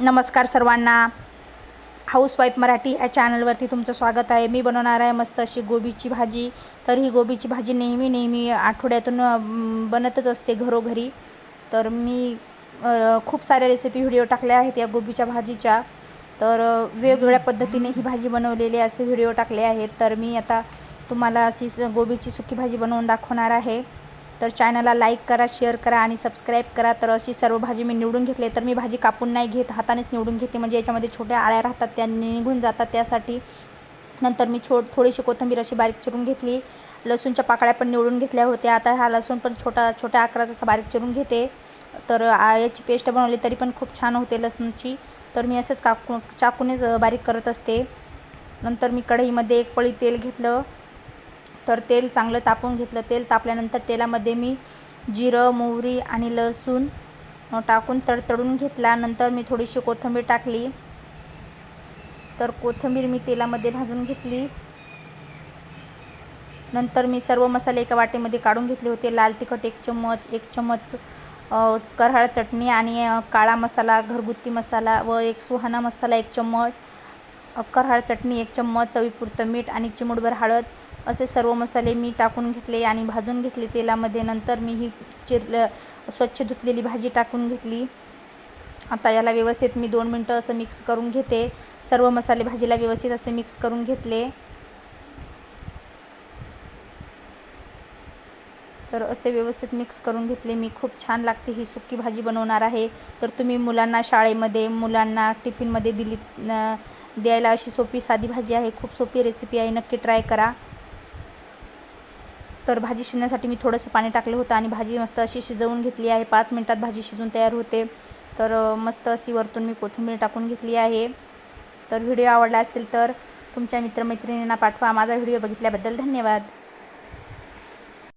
नमस्कार सर्वांना. हाऊसवाईफ मराठी या चॅनलवरती तुमचं स्वागत आहे. मी बनवणार आहे मस्त अशी गोबीची भाजी. तर ही गोबीची भाजी नेहमी नेहमी आठवड्यातून बनतच असते घरोघरी. तर मी खूप साऱ्या रेसिपी व्हिडिओ टाकल्या आहेत या गोबीच्या भाजीच्या. तर वेगवेगळ्या पद्धतीने ही भाजी बनवलेली असे व्हिडिओ टाकले आहेत. तर मी आता तुम्हाला अशी स- गोबीची सुकी भाजी बनवून दाखवणार आहे. तर चॅनलला लाईक करा शेअर करा आणि सबस्क्राईब करा. तर अशी सर्व भाजी मी निवडून घेतली तर मी भाजी कापून नाही घेत हातानेच निवडून घेते. म्हणजे याच्यामध्ये छोट्या आळ्या राहतात त्या निघून जातात त्यासाठी. नंतर मी छो थोडीशी कोथिंबीर अशी बारीक चिरून घेतली. लसूणच्या पाकळ्या पण निवडून घेतल्या होत्या. आता हा लसूण पण छोटा छोट्या आकाराचा असा बारीक चिरून घेते. तर याची पेस्ट बनवली तरी पण खूप छान होते लसूणची. तर मी असंच काकू चाकूनेच बारीक करत असते. नंतर मी कढईमध्ये एक पळी तेल घेतलं. तर तेल चांगलं तापून घेतलं. तेल तापल्यानंतर तेलामध्ये मी जिरं मोहरी आणि लसूण टाकून तडतडून घेतला. नंतर मी थोडीशी कोथिंबीर टाकली. तर कोथिंबीर मी तेलामध्ये भाजून घेतली. नंतर मी सर्व मसाले एका वाटेमध्ये काढून घेतले होते. लाल तिखट एक चम्मच एक चम्मच करहाळ चटणी आणि काळा मसाला घरगुती मसाला व एक सुहाणा मसाला एक चम्मच करहाळ चटणी एक चम्मच चवीपुरतं मीठ आणि चिमुडभर हळद असे सर्व मसाले मी टाकून घेतले आणि भाजून घेतले तेलामध्ये. नंतर मी ही चिर स्वच्छ धुतलेली भाजी टाकून घेतली. आता याला व्यवस्थित मी दोन मिनटं असं मिक्स करून घेते. सर्व मसाले भाजीला व्यवस्थित असे मिक्स करून घेतले. तर असे व्यवस्थित मिक्स करून घेतले. मी खूप छान लागते ही सुकी भाजी बनवणार आहे. तर तुम्ही मुलांना शाळेमध्ये मुलांना टिफिनमध्ये दिली द्यायला अशी सोपी साधी भाजी आहे. खूप सोपी रेसिपी आहे. नक्की ट्राय करा. तर भाजी शिजण्यासाठी मी थोडंसं पाणी टाकलं होतं आणि भाजी मस्त अशी शिजवून घेतली आहे. पाच मिनटात भाजी शिजून तयार होते. तर मस्त अशी वरतून मी कोथिंबीर टाकून घेतली आहे. तर व्हिडिओ आवडला असेल तर तुमच्या मित्रमैत्रिणींना पाठवा. माझा व्हिडिओ बघितल्याबद्दल धन्यवाद.